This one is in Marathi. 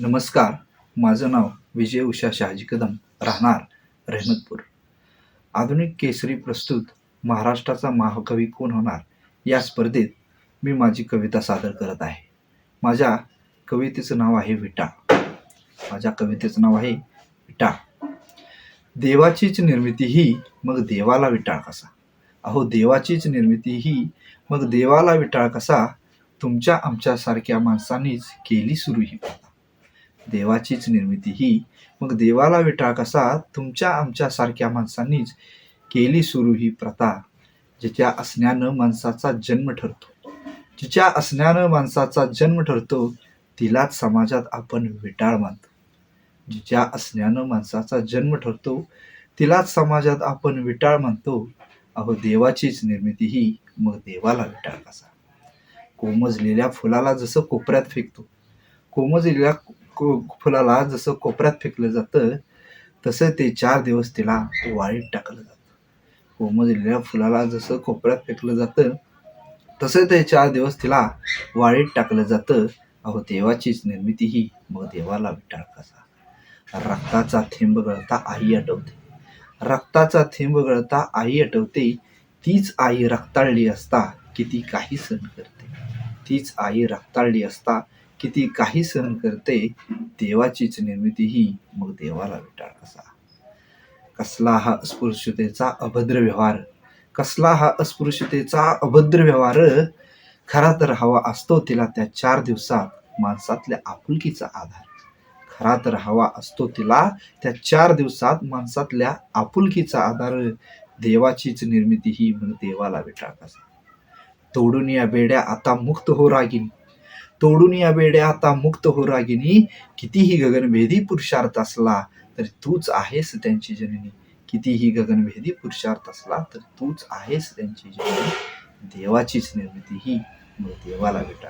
नमस्कार. माझं नाव विजय उषा शहाजी कदम राहणार रहमतपूर. आधुनिक केसरी प्रस्तुत महाराष्ट्राचा महाकवी कोण होणार या स्पर्धेत मी माझी कविता सादर करत आहे. माझ्या कवितेचं नाव आहे विटा. माझ्या कवितेचं नाव आहे विटा. देवाचीच निर्मिती ही मग देवाला विटाळ कसा? अहो देवाचीच निर्मिती ही मग देवाला विटाळ कसा? तुमच्या आमच्यासारख्या माणसांनीच केली सुरू ही. देवाचीच निर्मिती ही. मग देवाला विटाळ कसा? तुमच्या आमच्यासारख्या माणसांनीच केली सुरू ही प्रथा जिच्या असण्यानं माणसाचा जन्म ठरतो. जिच्या असण्यानं माणसाचा जन्म ठरतो तिलाच समाजात आपण विटाळ मानतो. जिच्या असण्यानं माणसाचा जन्म ठरतो तिलाच समाजात आपण विटाळ मानतो. अहो देवाचीच निर्मिती ही. मग देवाला विटाळ कसा? कोमजलेल्या फुलाला जसं कोपऱ्यात फेकतो कोमजलेल्या को फुलाला जसं कोपऱ्यात फेकलं जातं तसं ते चार दिवस तिला वाळीत टाकलं जातं. कोमजलेल्या फुलाला जसं कोपऱ्यात फेकलं जातं तसं ते चार दिवस तिला वाळीत टाकलं जातं. अहो देवाचीच निर्मिती ही. मग देवाला विटाळ कसा? रक्ताचा थेंब गळता आई आठवते. रक्ताचा थेंब गळता आई आठवते. तीच आई रक्ताळली असता किती काही सण करते. तीच आई रक्ताळली असता किती काही सहन करते देवाचीच निर्मिती ही मग देवाला विटाळ कसा? कसला हा अस्पृश्यतेचा अभद्र व्यवहार? कसला हा अस्पृश्यतेचा अभद्र व्यवहार? खरा तर हवा असतो तिला त्या चार दिवसात माणसातल्या आपुलकीचा आधार. खरा तर हवा असतो तिला त्या चार दिवसात माणसातल्या आपुलकीचा आधार. देवाचीच निर्मिती ही मग देवाला विटाळ कसा? तोडून या बेड्या आता मुक्त हो रागीन. तोडून या बेड्या आता मुक्त हो रागिनी. कितीही गगनभेदी पुरुषार्थ असला तरी तूच आहेस त्यांची जननी. कितीही गगनभेदी पुरुषार्थ असला तर तूच आहेस त्यांची जननी. देवाचीच निर्मिती ही मग देवाला भेटा.